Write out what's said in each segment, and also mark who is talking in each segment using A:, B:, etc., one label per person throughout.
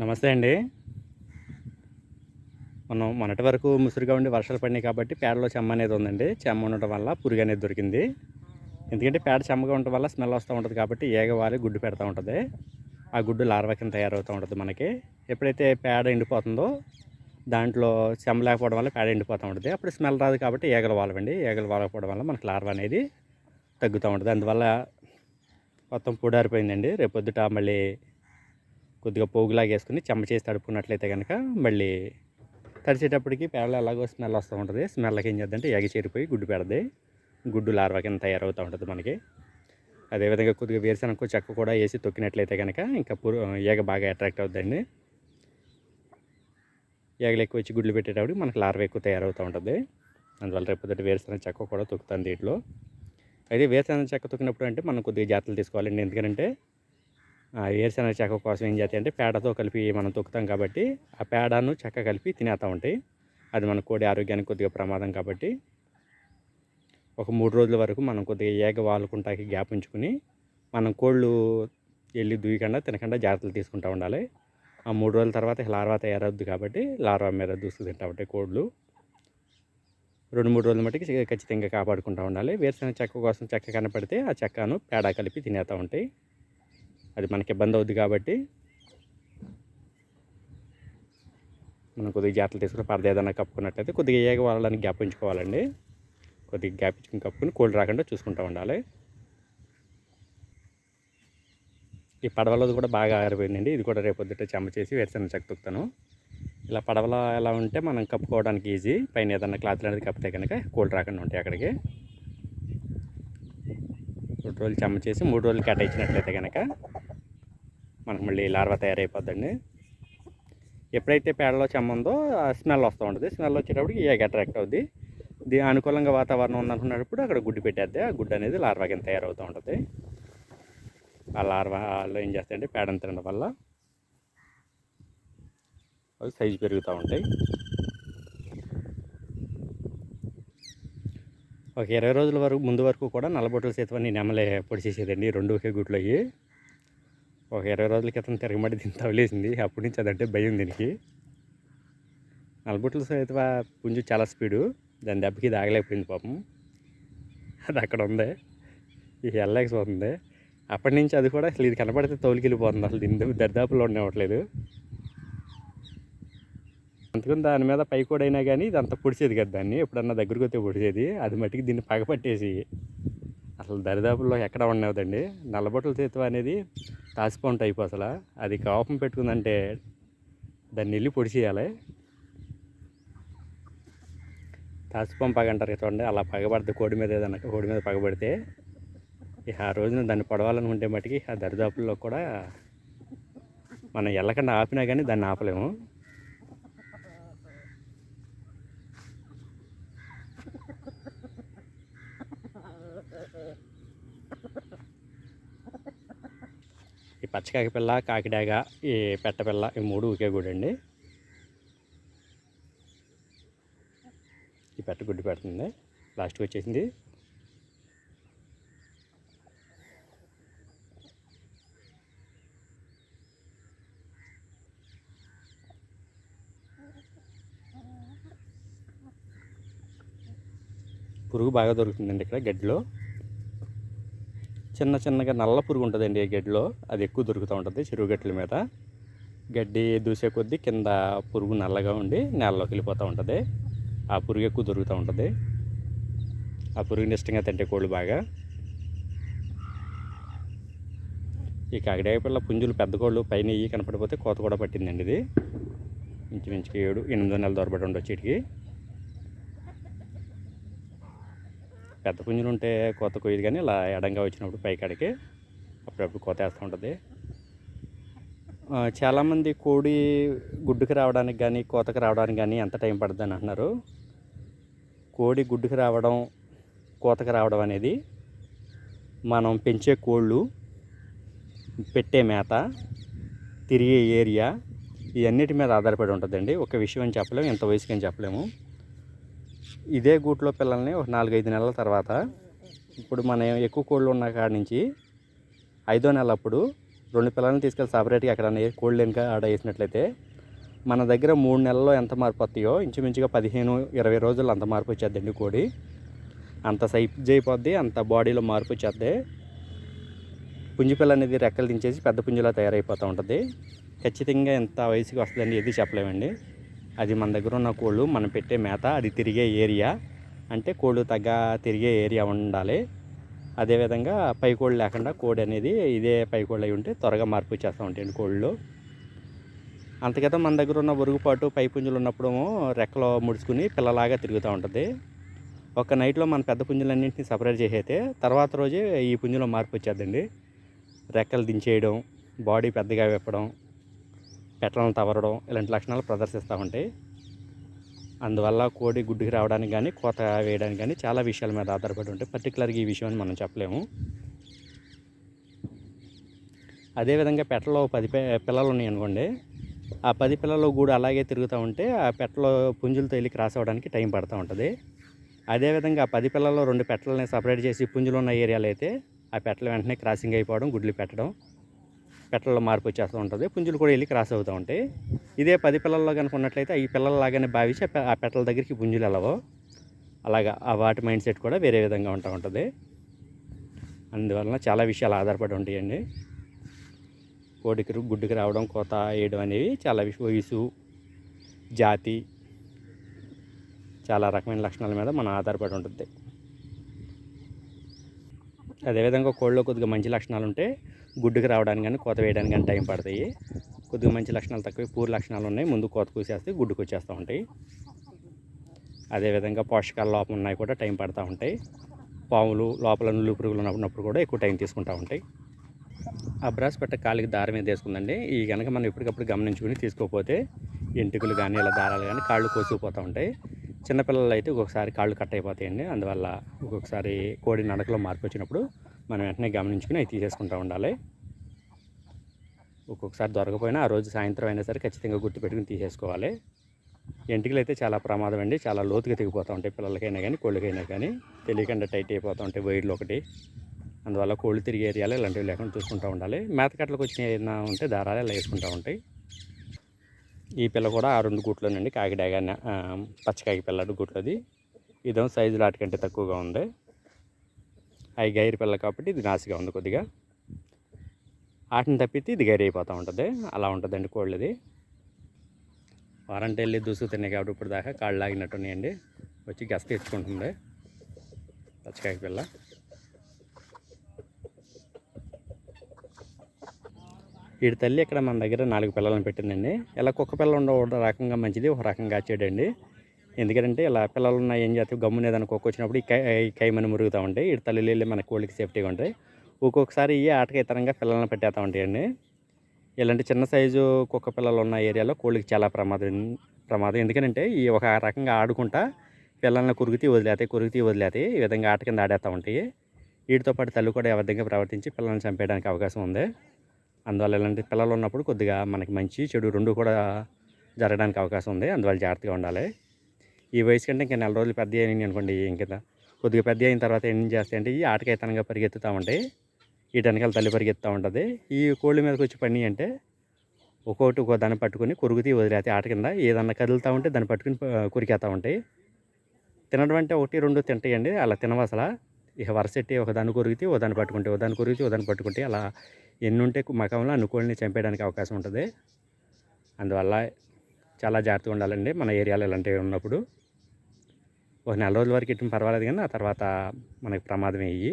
A: నమస్తే అండి. మనం మొన్నటి వరకు ముసురుగా ఉండి వర్షాలు పడినాయి కాబట్టి పేడలో చెమ్మ అనేది ఉందండి. చెమ్మ ఉండటం వల్ల పురుగు అనేది దొరికింది. ఎందుకంటే పేడ చెమ్మగా ఉండటం వల్ల స్మెల్ వస్తూ ఉంటుంది కాబట్టి ఏగవాలి గుడ్డు పెడతా ఉంటుంది. ఆ గుడ్డు లార్వా కింద తయారవుతూ ఉంటుంది మనకి. ఎప్పుడైతే పేడ ఎండిపోతుందో దాంట్లో చెమ్మ లేకపోవడం వల్ల పేడ ఎండిపోతూ ఉంటుంది. అప్పుడు స్మెల్ రాదు కాబట్టి ఏగలు వాలవండి. ఏగలు వాలకపోవడం వల్ల మనకు లార్వ అనేది తగ్గుతూ ఉంటుంది. అందువల్ల మొత్తం పూడారిపోయిందండి రేపు పొద్దుట మళ్ళీ కొద్దిగా పోగులాగా వేసుకుని చెమ్మ చేసి తడుపుకున్నట్లయితే కనుక మళ్ళీ తడిచేటప్పటికి పేడలో ఎలాగో స్మెల్ వస్తూ ఉంటుంది. స్మెల్కి ఏం చేద్దంటే ఎగ చేరిపోయి గుడ్డు పెడది గుడ్డు లార్వా కింద తయారవుతూ ఉంటుంది మనకి. అదేవిధంగా కొద్దిగా వేరుశనగ చెక్క కూడా వేసి తొక్కినట్లయితే కనుక ఇంకా పురు ఏగ బాగా అట్రాక్ట్ అవుతుందండి ఏగలు ఎక్కువ వచ్చి గుడ్లు పెట్టేటప్పుడు మనకి లార్వ ఎక్కువ తయారవుతూ ఉంటుంది. అందువల్ల రేపు పొద్దుట వేరుశనగ చెక్క కూడా తొక్కుతాను దీంట్లో. అయితే వేరుశనగ చెక్క తొక్కినప్పుడు అంటే మనం కొద్దిగా జాగ్రత్తలు తీసుకోవాలండి. ఎందుకంటే వేరుశనగ చెక్క కోసం ఏం చేస్తాయి అంటే పేడతో కలిపి మనం తొక్కుతాం కాబట్టి ఆ పేడను చెక్క కలిపి తినేస్తూ ఉంటాయి. అది మన కోడి ఆరోగ్యానికి కొద్దిగా ప్రమాదం కాబట్టి ఒక మూడు రోజుల వరకు మనం కొద్దిగా ఏగ వాలుకుంటాకి గ్యాప్ ఉంచుకుని మనం కోళ్ళు వెళ్ళి దూయకుండా తినకుండా జాగ్రత్తలు తీసుకుంటూ ఉండాలి. ఆ మూడు రోజుల తర్వాత లార్వా తయారవుద్ది కాబట్టి లార్వా మీద దూసుకు తింటా ఉంటాయి కోళ్ళు. రెండు మూడు రోజుల మట్టుకి ఖచ్చితంగా కాపాడుకుంటూ ఉండాలి. వేరుశనగ చెక్క కోసం చెక్క కనపడితే ఆ చెక్కను పేడ కలిపి తినేస్తూ ఉంటాయి. అది మనకి ఇబ్బంది అవుద్ది కాబట్టి మనం కొద్దిగా జాగ్రత్తలు తీసుకుని పరద ఏదైనా కప్పుకున్నట్లయితే కొద్దిగా ఏగ వాళ్ళని గ్యాప్ ఉంచుకోవాలండి కొద్దిగా గ్యాప్ ఇచ్చుకుని కప్పుకుని కోల్డ్ రాకుండా చూసుకుంటూ ఉండాలి. ఈ పడవలది కూడా బాగా ఆరిపోయిందండి. ఇది కూడా రేపు పొద్దుట చెమ్మ చేసి వేరుశనగ చెక్క ఇలా పడవల ఎలా ఉంటే మనం కప్పుకోవడానికి ఈజీ. పైన ఏదైనా క్లాత్ అనేది కప్పితే కనుక కోల్డ్ రాకుండా ఉంటాయి అక్కడికి. రెండు రోజులు చెమ్మ చేసి మూడు రోజులు కేటాయించినట్లయితే కనుక మనకు మళ్ళీ లార్వా తయారైపోద్దండి. ఎప్పుడైతే పేడలో చెమ్మ ఉందో ఆ స్మెల్ వస్తూ ఉంటుంది. స్మెల్ వచ్చేటప్పటికి ఏగ అట్రాక్ట్ అవుద్ది. దీని అనుకూలంగా వాతావరణం ఉందనుకున్నప్పుడు అక్కడ గుడ్డు పెట్టేద్ది. ఆ గుడ్డు అనేది లార్వా కింద తయారవుతూ ఉంటుంది. ఆ లార్వాలో ఏం చేస్తాయంటే పేడను తినడం వల్ల అవి సైజు పెరుగుతూ ఉంటాయి. ఒక ఇరవై రోజుల వరకు ముందు వరకు కూడా నల్లబొట్టల సేతువని నెమలే పొడి చేసేదండి రెండు ఒకే గుట్లు అయ్యి ఒక ఇరవై రోజుల క్రితం తిరగమడి దీన్ని తవలేసింది అప్పటి నుంచి అదంటే భయం దీనికి. నల్లబొట్టల సైతం పుంజు చాలా స్పీడు. దాని దెబ్బకి దాగలేకపోయింది ఆగలేకపోయింది పాపం. అది అక్కడ ఉంది. ఇది వెళ్ళలేకపోతుంది. అప్పటి నుంచి అది కూడా అసలు ఇది కనపడితే తోలికెళ్ళిపోతుంది అసలు దీని దరిదాపులో ఉండవట్లేదు. అందుకని దాని మీద పై కూడా అయినా కానీ ఇది అంత పొడిచేది కదా దాన్ని. ఎప్పుడన్నా దగ్గరికి వస్తే పొడిచేది. అది మట్టికి దీన్ని పగపట్టేసి అసలు దరిదాపుల్లో ఎక్కడ ఉండవద్దండి నల్లబొట్టల చేతువ అనేది తాసిపోంట అయిపో అసలు. అది కోపం పెట్టుకుందంటే దాన్ని వెళ్ళి పొడిచేయాలి తాసిపం పగ అంటారు చూడండి అలా పగబడితే కోడి మీద ఏదన్నా కోడి మీద పగబడితే ఇక ఆ రోజున దాన్ని పడవాలనుకుంటే మటుకి ఆ దరిదాపుల్లో కూడా మనం వెళ్ళకుండా ఆపినా కానీ దాన్ని ఆపలేము. ఈ పచ్చకాకి పిల్ల కాకిడాగ ఈ పెట్టపిల్ల ఈ మూడు ఒకే గుడండి. ఈ పెట్ట గుడ్డు పెడుతుంది. లాస్ట్కి వచ్చేసింది. పురుగు బాగా దొరుకుతుందండి ఇక్కడ గడ్డిలో. చిన్న చిన్నగా నల్ల పురుగు ఉంటుందండి ఈ గడ్డిలో. అది ఎక్కువ దొరుకుతూ ఉంటుంది చెరువు గడ్డల మీద. గడ్డి దూసే కొద్దీ కింద పురుగు నల్లగా ఉండి నేలలోకి వెళ్ళిపోతూ ఉంటుంది. ఆ పురుగు ఎక్కువ దొరుకుతూ ఉంటుంది. ఆ పురుగుని ఇష్టంగా తింటే కోళ్ళు బాగా. ఈ కాకిడాయ పిల్ల పుంజులు పెద్ద కోళ్ళు పైన ఇవి కనపడిపోతే కోత కూడా పట్టిందండి ఇది. ఇంచుమించుకి ఏడు ఎనిమిది నెలల దొరబడి ఉండొచ్చు వీటికి. పెద్ద పుంజులు ఉంటే కోత కొయ్యదు కానీ ఇలా ఎడంగా వచ్చినప్పుడు పైకాడికి అప్పుడప్పుడు కోత వేస్తూ ఉంటుంది. చాలామంది కోడి గుడ్డుకి రావడానికి కానీ కోతకు రావడానికి కానీ ఎంత టైం పడుతుంది అని అంటున్నారు. కోడి గుడ్డుకి రావడం కోతకు రావడం అనేది మనం పెంచే కోళ్ళు పెట్టే మేత తిరిగే ఏరియా ఇవన్నిటి మీద ఆధారపడి ఉంటుందండి. ఒక విషయం అని చెప్పలేము ఎంత వయసుకి అని చెప్పలేము. ఇదే గూట్లో పిల్లల్ని ఒక నాలుగైదు నెలల తర్వాత ఇప్పుడు మనం ఎక్కువ కోళ్ళు ఉన్న కాడ నుంచి ఐదో నెల అప్పుడు రెండు పిల్లల్ని తీసుకెళ్ళి సపరేట్గా ఎక్కడ కోళ్ళు ఇంకా ఆడ వేసినట్లయితే మన దగ్గర మూడు నెలల్లో ఎంత మార్పు వస్తాయో ఇంచుమించుగా పదిహేను ఇరవై రోజుల్లో అంత మార్పు వచ్చేద్దండి కోడి. అంత సైజ్ అయిపోద్ది అంత బాడీలో మార్పు వచ్చేద్ది. పుంజిపిల్ల అనేది రెక్కలు దించేసి పెద్ద పుంజులా తయారైపోతూ ఉంటుంది. ఖచ్చితంగా ఎంత వయసుకి వస్తుందండి ఏది చెప్పలేమండి. అది మన దగ్గర ఉన్న కోళ్ళు మనం పెట్టే మేత అది తిరిగే ఏరియా. అంటే కోళ్ళు తగ్గ తిరిగే ఏరియా ఉండాలి. అదేవిధంగా పై కోళ్ళు లేకుండా కోడి అనేది ఇదే పై కోళ్ళు అయి ఉంటే త్వరగా మార్పు వచ్చేస్తూ ఉంటాయండి కోళ్ళు. అంతకైతే మన దగ్గర ఉన్న ఒరుగుపాటు పై పుంజులు ఉన్నప్పుడు రెక్కలో ముడుచుకుని పిల్లలాగా తిరుగుతూ ఉంటుంది. ఒక నైట్లో మన పెద్ద పుంజులన్నింటినీ సపరేట్ చేసైతే తర్వాత రోజే ఈ పుంజులో మార్పు వచ్చేద్దండి. రెక్కలు దించేయడం బాడీ పెద్దగా విప్పడం పెట్టలను తవరడం ఇలాంటి లక్షణాలు ప్రదర్శిస్తూ ఉంటాయి. అందువల్ల కోడి గుడ్డుకి రావడానికి కానీ కోత వేయడానికి కానీ చాలా విషయాల మీద ఆధారపడి ఉంటాయి. పర్టికులర్గా ఈ విషయం అని మనం చెప్పలేము. అదేవిధంగా పెట్టలో పది పిల్లలు ఉన్నాయి అనుకోండి. ఆ పది పిల్లలు కూడా అలాగే తిరుగుతూ ఉంటే ఆ పెట్టలో పుంజులతో వెళ్ళి క్రాస్ అవ్వడానికి టైం పడుతూ ఉంటుంది. అదేవిధంగా ఆ పది పిల్లల్లో రెండు పెట్టలని సపరేట్ చేసి పుంజులు ఉన్న ఏరియాలు అయితే ఆ పెట్టలు వెంటనే క్రాసింగ్ అయిపోవడం గుడ్లు పెట్టడం పెట్టల్లో మార్పు వచ్చేస్తూ ఉంటుంది. పుంజులు కూడా వెళ్ళి క్రాస్ అవుతూ ఉంటాయి. ఇదే పది పిల్లల్లో కనుక ఉన్నట్లయితే ఈ పిల్లల్లాగానే భావించి ఆ ఆ పెట్టల దగ్గరికి పుంజులు వెళ్ళవు. అలాగా ఆ వాటి మైండ్ సెట్ కూడా వేరే విధంగా ఉంటూ ఉంటుంది. అందువలన చాలా విషయాలు ఆధారపడి ఉంటాయండి. కోడికి గుడ్డుకి రావడం కోత వేయడం అనేవి చాలా విష వయసు జాతి చాలా రకమైన లక్షణాల మీద మనం ఆధారపడి ఉంటుంది. అదేవిధంగా కోళ్ళలో కొద్దిగా మంచి లక్షణాలు ఉంటే గుడ్డుకి రావడానికి కానీ కోత వేయడానికి కానీ టైం పడతాయి. కొద్దిగా మంచి లక్షణాలు తక్కువ పూర్ లక్షణాలు ఉన్నాయి. ముందు కోత కూసేస్తే గుడ్డుకు వచ్చేస్తూ ఉంటాయి. అదేవిధంగా పోషకాల లోపం ఉన్నాయి కూడా టైం పడుతూ ఉంటాయి. పాములు లోపల నులు పురుగులు ఉన్నప్పుడు కూడా ఎక్కువ టైం తీసుకుంటూ ఉంటాయి. ఆ బ్రష్ పెట్ట కాలికి దారం మీద వేసుకుందండి. ఈ కనుక మనం ఎప్పటికప్పుడు గమనించుకుని తీసుకోకపోతే ఎంటుకలు కానీ ఇలా దారాలు కానీ కాళ్ళు కోసుకుపోతూ ఉంటాయి. చిన్నపిల్లలు అయితే ఒక్కొక్కసారి కాళ్ళు కట్ అయిపోతాయండి. అందువల్ల ఒక్కొక్కసారి కోడి నడకలో మార్పు వచ్చినప్పుడు మనం వెంటనే గమనించుకుని అవి తీసేసుకుంటూ ఉండాలి. ఒక్కొక్కసారి దొరకపోయినా ఆ రోజు సాయంత్రం అయినా సరే ఖచ్చితంగా గుర్తుపెట్టుకుని తీసేసుకోవాలి. ఎంటికలు అయితే చాలా ప్రమాదం అండి. చాలా లోతుగా తెగిపోతూ ఉంటాయి పిల్లలకైనా కానీ కోళ్ళకైనా కానీ. తెలియకుండా టైట్ అయిపోతూ ఉంటాయి వైర్లు ఒకటి. అందువల్ల కోళ్ళు తిరిగే ఏరియాలో ఇలాంటివి లేకుండా చూసుకుంటూ ఉండాలి. మేతకట్లకు వచ్చిన ఏదైనా ఉంటే దారాలు ఇలా వేసుకుంటూ ఉంటాయి. ఈ పిల్ల కూడా ఆ రెండు గుట్లోనండి. కాకిడాగా పచ్చకాకి పిల్లడు గుట్లది. ఇదేమో సైజు వాటికంటే తక్కువగా ఉంది. అవి గైరు పిల్ల కాబట్టి ఇది నాసిగా ఉంది కొద్దిగా. వాటిని తప్పితే ఇది గైర్ అయిపోతూ ఉంటుంది. అలా ఉంటుందండి కోళ్ళది. వారంటీ వెళ్ళి దుసు తిన్నాయి కాబట్టి ఇప్పుడు దాకా కాళ్ళు లాగినట్టు ఉన్నాయండి. వచ్చి గస్త తెచ్చుకుంటుంది. పచ్చకాయ పిల్ల. వీడి తల్లి ఇక్కడ మన దగ్గర నాలుగు పిల్లలను పెట్టిందండి. ఇలా కుక్క పిల్ల ఉండవు రకంగా మంచిది ఒక రకంగా వచ్చేయండి ఎందుకంటే ఇలా పిల్లలు ఉన్న ఏం చేస్తే గమ్మున ఏదైనా కుక్క వచ్చినప్పుడు ఈ కై కైమని మురుగుతూ ఉంటాయి ఇటు తల్లి వెళ్ళి మన కోళ్ళకి సేఫ్టీగా ఉంటాయి. ఒక్కొక్కసారి ఈ ఆటకి ఇతరంగా పిల్లలను పెట్టేస్తూ ఉంటాయండి ఇలాంటి చిన్న సైజు కుక్క పిల్లలు ఉన్న ఏరియాలో కోళ్ళకి చాలా ప్రమాదం ప్రమాదం. ఎందుకంటే ఈ ఒక రకంగా ఆడుకుంటా పిల్లల్ని కురిగితే వదిలేతాయి కురిగితే వదిలేతాయి ఈ విధంగా ఆట కింద ఆడేస్తూ ఉంటాయి వీటితో పాటు తల్లి కూడా ఏ విధంగా ప్రవర్తించి పిల్లల్ని చంపేయడానికి అవకాశం ఉంది. అందువల్ల ఇలాంటి పిల్లలు ఉన్నప్పుడు కొద్దిగా మనకి మంచి చెడు రెండు కూడా జరగడానికి అవకాశం ఉంది. అందువల్ల జాగ్రత్తగా ఉండాలి. ఈ వయసు కంటే ఇంకా నెల రోజులు పెద్ద అయినాయి అనుకోండి ఇంకా కొద్దిగా పెద్ద అయిన తర్వాత ఏం చేస్తాయంటే ఈ ఆటకైతనంగా పరిగెత్తుతూ ఉంటాయి. ఈ వెనకాల తల్లి పరిగెత్తుతూ ఉంటుంది. ఈ కోళ్ళ మీదకి వచ్చి పని అంటే ఒక్కొక్కటి ఒక్కో దాన్ని పట్టుకొని కొరుకుతీ వదిలేస్తాయి ఆట కింద. ఏదన్నా కదులుతూ ఉంటే దాన్ని పట్టుకుని కొరికేస్తూ ఉంటాయి. తినడం అంటే ఒకటి రెండు తింటాయండి. అలా తినవసలా ఇక వరసెట్టి ఒక దాన్ని కొరిగితే ఓ దాన్ని పట్టుకుంటే ఓ దాన్ని కొరిగితే ఓ దాన్ని పట్టుకుంటే అలా ఎన్ని ఉంటే మకంలో అన్ని కోళ్ళని చంపేయడానికి అవకాశం ఉంటుంది. అందువల్ల చాలా జాగ్రత్తగా ఉండాలండి. మన ఏరియాలో ఇలాంటివి ఉన్నప్పుడు. ఒక నెల రోజుల వరకు ఇట్టిన పర్వాలేదు కానీ ఆ తర్వాత మనకి ప్రమాదం అయ్యి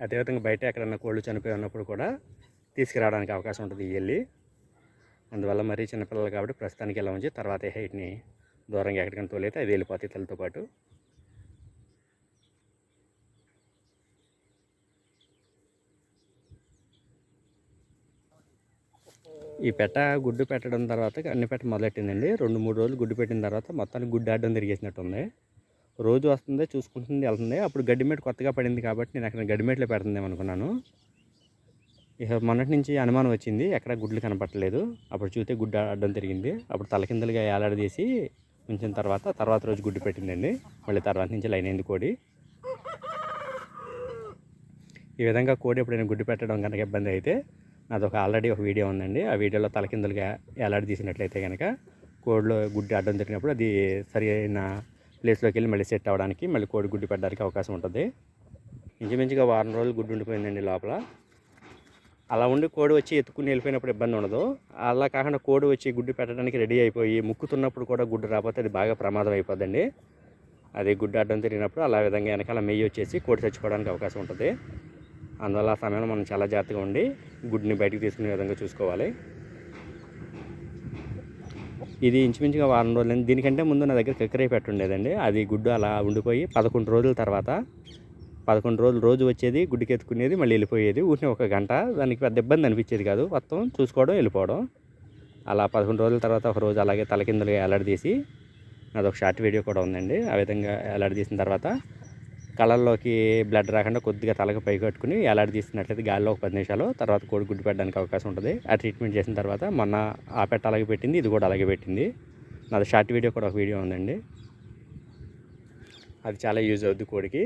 A: అదేవిధంగా బయట ఎక్కడన్నా కోళ్ళు చనిపోయి ఉన్నప్పుడు కూడా తీసుకురావడానికి అవకాశం ఉంటుంది వెళ్ళి అందువల్ల మరీ చిన్నపిల్లలు కాబట్టి ప్రస్తుతానికి ఇలా ఉంచి తర్వాత హైట్ని దూరంగా ఎక్కడికైనా తోలైతే అది వెళ్ళిపోతాయి తల్లితో పాటు ఈ పెట్ట గుడ్డు పెట్టడం తర్వాత అన్ని పెట్ట మొదలెట్టిందండి. రెండు మూడు రోజులు గుడ్డు పెట్టిన తర్వాత మొత్తానికి గుడ్డు ఆడడం తిరిగేసినట్టుంది రోజు వస్తుంది చూసుకుంటుంది వెళ్తుంది. అప్పుడు గడ్డిమేట కొత్తగా పడింది కాబట్టి నేను అక్కడ గడ్డిమేట్లో పెడుతుందేమో అనుకున్నాను. ఇక మొన్నటి నుంచి అనుమానం వచ్చింది ఎక్కడ గుడ్లు కనపట్టలేదు అప్పుడు చూస్తే గుడ్డు ఆడడం జరిగింది అప్పుడు తలకిందలుగా ఏలాడదీసి ఉంచిన తర్వాత తర్వాత రోజు గుడ్డు పెట్టిందండి. మళ్ళీ తర్వాత నుంచి లైన్ అయింది కోడి. ఈ విధంగా కోడి ఎప్పుడైనా గుడ్డు పెట్టడం కనుక ఇబ్బంది అయితే నాదొక ఆల్రెడీ ఒక వీడియో ఉందండి. ఆ వీడియోలో తలకిందులుగా ఎలాడి తీసినట్లయితే కనుక కోడిలో గుడ్డి అడ్డం తిరిగినప్పుడు అది సరి ప్లేస్లోకి వెళ్ళి మళ్ళీ సెట్ అవ్వడానికి మళ్ళీ కోడి గుడ్డు పెట్టడానికి అవకాశం ఉంటుంది. ఇంచుమించుగా వారం రోజులు గుడ్డు ఉండిపోయిందండి లోపల. అలా ఉండి కోడి వచ్చి ఎత్తుకుని వెళ్ళిపోయినప్పుడు ఇబ్బంది ఉండదు. అలా కాకుండా కోడి వచ్చి గుడ్డు పెట్టడానికి రెడీ అయిపోయి ముక్కుతున్నప్పుడు కూడా గుడ్డు రాకపోతే అది బాగా ప్రమాదం అయిపోద్దండి. అది గుడ్డు అడ్డం తిరిగినప్పుడు అలా విధంగా వెనకాల మెయ్యి వచ్చేసి కోడి చచ్చిపోవడానికి అవకాశం ఉంటుంది. అందువల్ల ఆ సమయంలో మనం చాలా జాగ్రత్తగా ఉండి గుడ్ని బయటకు తీసుకునే విధంగా చూసుకోవాలి. ఇది ఇంచుమించుగా వారం రోజులు దీనికంటే ముందు నా దగ్గర కక్కరే పెట్టుండేదండి అది గుడ్డు అలా ఉండిపోయి పదకొండు రోజుల తర్వాత పదకొండు రోజులు రోజు వచ్చేది గుడ్డుకి ఎత్తుకునేది మళ్ళీ వెళ్ళిపోయేది. ఊరిని ఒక గంట. దానికి పెద్ద ఇబ్బంది అనిపించేది కాదు. మొత్తం చూసుకోవడం వెళ్ళిపోవడం. అలా పదకొండు రోజుల తర్వాత ఒక రోజు అలాగే తలకిందులుగా ఎలాడదీసి అదొక షార్ట్ వీడియో కూడా ఉందండి. ఆ విధంగా ఎలాడదీసిన తర్వాత కళ్ళల్లోకి బ్లడ్ రాకుండా కొద్దిగా తలకి పై కట్టుకుని ఎలాడి తీసినట్లయితే గాలిలో ఒక పది నిమిషాలు తర్వాత కోడి గుడ్డు పెట్టడానికి అవకాశం ఉంటుంది. ఆ ట్రీట్మెంట్ చేసిన తర్వాత మొన్న ఆ పెట్ట అలాగే పెట్టింది ఇది కూడా అలాగే పెట్టింది. నాది షార్ట్ వీడియో కూడా ఒక వీడియో ఉందండి. అది చాలా యూజ్ అవుద్ది కోడికి.